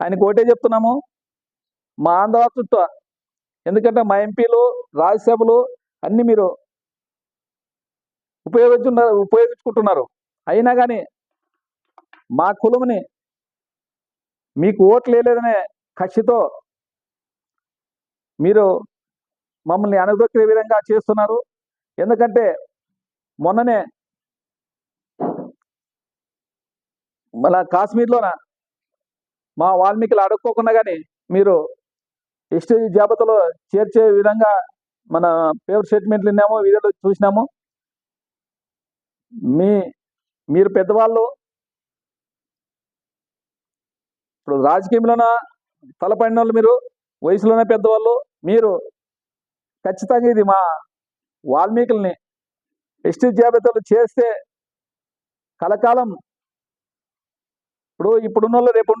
ఆయనకు ఒకటే చెప్తున్నాము. మా ఆంధ్ర ఎందుకంటే మా ఎంపీలు రాజ్యసభలు అన్ని మీరు ఉపయోగించున్నారు ఉపయోగించుకుంటున్నారు. అయినా కానీ మా కులముని మీకు ఓట్లు వేయలేదనే కక్షితో మీరు మమ్మల్ని అనదొక్కే విధంగా చేస్తున్నారు. ఎందుకంటే మొన్ననే మన కాశ్మీర్లోన మా వాల్మీకులు అడుక్కోకుండా కానీ మీరు ఎస్టీ జాబితాలో చేర్చే విధంగా మన పేపర్ స్టేట్మెంట్లు విన్నాము వీడియోలో చూసినాము మీ మీరు పెద్దవాళ్ళు ఇప్పుడు రాజకీయంలోన తలపడిన వాళ్ళు మీరు వయసులోనే పెద్దవాళ్ళు మీరు ఖచ్చితంగా ఇది మా వాల్మీకుల్ని ఎస్టీ జాబితాలు చేస్తే కలకాలం. ఇప్పుడు ఇప్పుడున్న వాళ్ళు రేపు